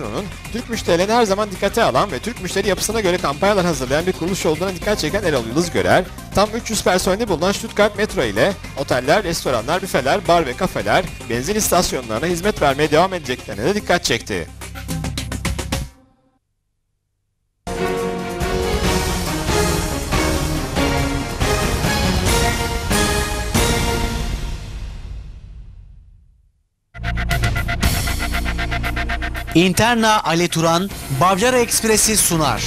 Metro'nun Türk müşterilerini her zaman dikkate alan ve Türk müşteri yapısına göre kampanyalar hazırlayan bir kuruluş olduğuna dikkat çeken Erol Yıldız Görer, tam 300 personeli bulunan Stuttgart Metro ile oteller, restoranlar, büfeler, bar ve kafeler, benzin istasyonlarına hizmet vermeye devam edeceklerine de dikkat çekti. Interna Ali Turan, Bavcara Ekspresi sunar.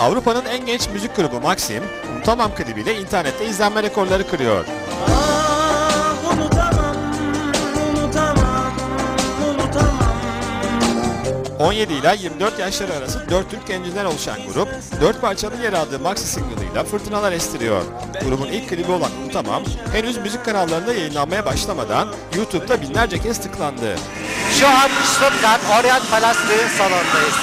Avrupa'nın en genç müzik grubu Maxim, Unutamam klibiyle internette izlenme rekorları kırıyor. Ah 17 ila 24 yaşları arası 4 Türk gencinden oluşan grup, 4 parçanın yer aldığı maxi single'ıyla fırtınalar estiriyor. Grubun ilk klibi olan Unutamam, henüz müzik kanallarında yayınlanmaya başlamadan YouTube'da binlerce kez tıklandı. Şu an Stuttgart Orient Palace düğün salonundayız.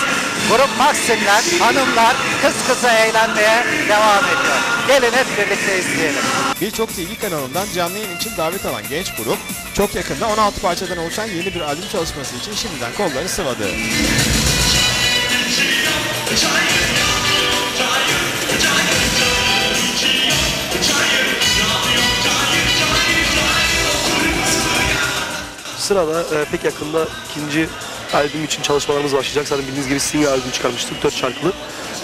Grup Maximler, hanımlar kız kıza eğlenmeye devam ediyor. Gelin hep birlikte izleyelim. Birçok TV kanalından canlı yayın için davet alan genç grup, çok yakında 16 parçadan oluşan yeni bir albüm çalışması için şimdiden kolları sıvadı. Sırada e, pek yakında ikinci albüm için çalışmalarımız başlayacak. Zaten bildiğiniz gibi single albüm çıkarmıştık, dört şarkılı.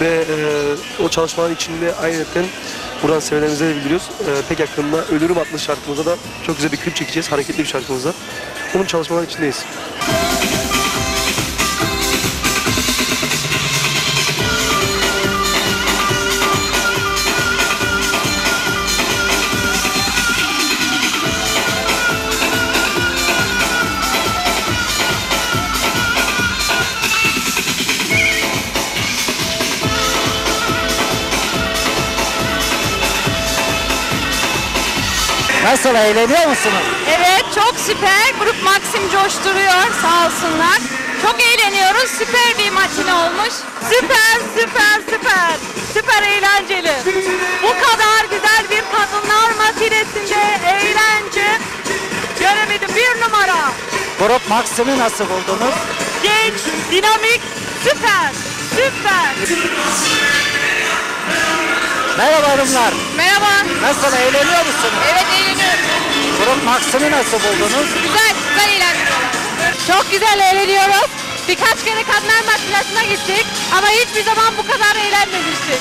Ve e, o çalışmaların içinde ayrıca buradan sevenlerimize de bildiriyoruz. E, pek yakında Ölürüm adlı şarkımıza da çok güzel bir klip çekeceğiz, hareketli bir şarkımıza. Onun çalışmaların içindeyiz. Nasıl eğleniyor musunuz? Evet çok süper. Grup Maxim coşturuyor sağ olsunlar. Çok eğleniyoruz. Süper bir matine olmuş. Süper süper süper. Süper eğlenceli. Bu kadar güzel bir kadınlar matinesinde eğlence göremedim. Bir numara. Grup Maxim'i nasıl buldunuz? Genç, dinamik, süper. Süper. Merhaba hanımlar. Merhaba. Nasıl eğleniyor musunuz? Evet eğleniyoruz. Grup Maxim'i nasıl buldunuz? Güzel, güzel eğleniyoruz. Çok güzel eğleniyoruz. Birkaç kere kadınlar matinesine gittik ama hiçbir zaman bu kadar eğlenmemiştik.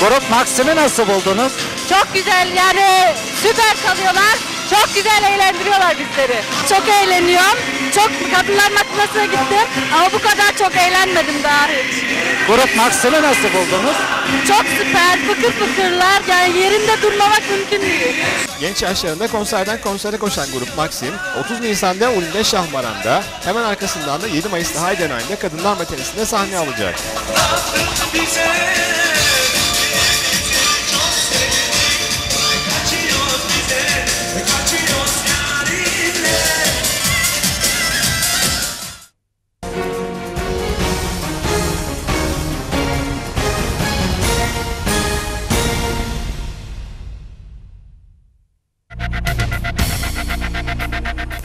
Grup Maxim'i nasıl buldunuz? Çok güzel yani süper kalıyorlar. Çok güzel eğlendiriyorlar bizleri. Çok eğleniyorum. Çok kadınlar matinesine gittim ama bu kadar çok eğlenmedim daha hiç. Grup Maxim'i nasıl buldunuz? Çok süper, fıkır fıkırlar. Yani yerinde durmamak mümkün değil. Genç yaşlarında konserden konsere koşan grup Maxim, 30 Nisan'da Uludağ Şahmaran'da, hemen arkasından da 7 Mayıs'ta Heidenheim'de Kadınlar Matinesinde sahne alacak.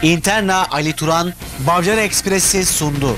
Interna Ali Turan, Bavcara Ekspresi sundu.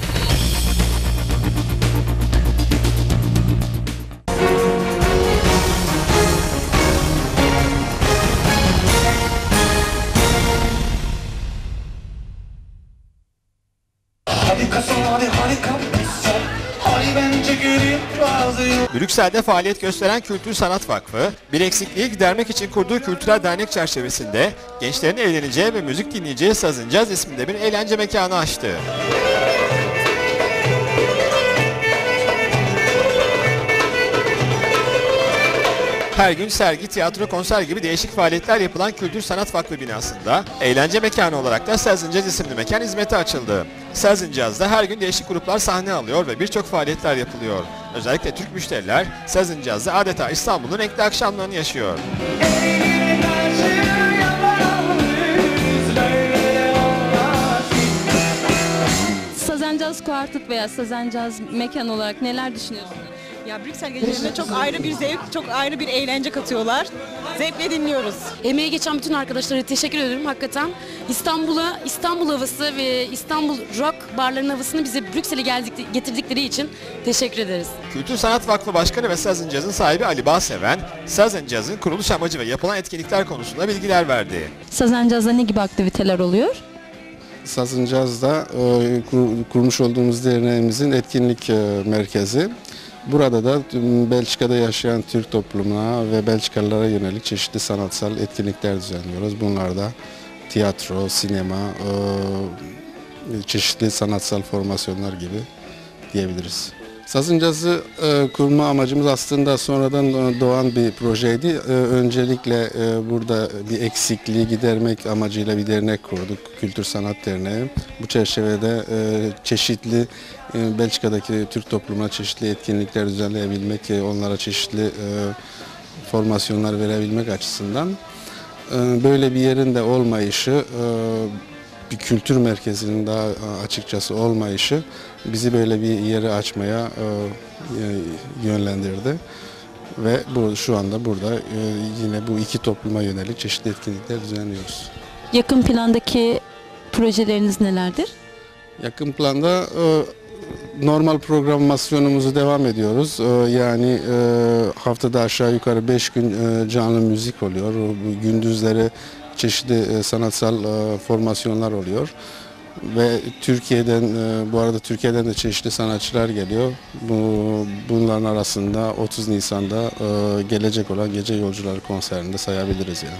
Bazı Brüksel'de faaliyet gösteren Kültür Sanat Vakfı, bir eksikliği gidermek için kurduğu kültürel dernek çerçevesinde gençlerin eğleneceği ve müzik dinleyeceği Sazın Caz isminde bir eğlence mekanı açtı. Her gün sergi, tiyatro, konser gibi değişik faaliyetler yapılan Kültür Sanat Vakfı binasında eğlence mekanı olarak da Sazın Caz isimli mekan hizmete açıldı. Sazın Caz'da her gün değişik gruplar sahne alıyor ve birçok faaliyetler yapılıyor. Özellikle Türk müşteriler sazın cazı adeta İstanbul'un renkli akşamlarını yaşıyor. Sazencaz kuartet veya Sazencaz mekan olarak neler düşünüyorsunuz? Ya Brüksel gecelerine çok ayrı bir zevk, çok ayrı bir eğlence katıyorlar. Zevkle dinliyoruz. Emeği geçen bütün arkadaşlara teşekkür ederim hakikaten. İstanbul'a, İstanbul havası ve İstanbul rock barlarının havasını bize Brüksel'e geldik, getirdikleri için teşekkür ederiz. Kültür Sanat Vakfı Başkanı ve Sazen Caz'ın sahibi Ali Bağseven, Sazen Caz'ın kuruluş amacı ve yapılan etkinlikler konusunda bilgiler verdi. Sazen Caz'da ne gibi aktiviteler oluyor? Sazıncaz'da e, kur- kurmuş olduğumuz derneğimizin etkinlik e, merkezi. Burada da Belçika'da yaşayan Türk toplumuna ve Belçikalılara yönelik çeşitli sanatsal etkinlikler düzenliyoruz. Bunlar da tiyatro, sinema, e, çeşitli sanatsal formasyonlar gibi diyebiliriz. Sazıncaz'ı e, kurma amacımız aslında sonradan e, doğan bir projeydi. E, öncelikle e, burada bir eksikliği gidermek amacıyla bir dernek kurduk. Kültür Sanat Derneği. Bu çerçevede e, çeşitli e, Belçika'daki Türk toplumuna çeşitli etkinlikler düzenleyebilmek, e, onlara çeşitli e, formasyonlar verebilmek açısından e, böyle bir yerin de olmayışı, e, bir kültür merkezinin daha e, açıkçası olmayışı bizi böyle bir yeri açmaya e, e, yönlendirdi. Ve bu şu anda burada yine bu iki topluma yönelik çeşitli etkinlikler düzenliyoruz. Yakın plandaki projeleriniz nelerdir? Yakın planda normal programasyonumuzu devam ediyoruz. Yani haftada aşağı yukarı 5 gün canlı müzik oluyor. Gündüzleri çeşitli e, sanatsal e, formasyonlar oluyor. Ve Türkiye'den, e, bu arada Türkiye'den de çeşitli sanatçılar geliyor. Bu, bunların arasında 30 Nisan'da gelecek olan Gece Yolcuları konserini de sayabiliriz yani.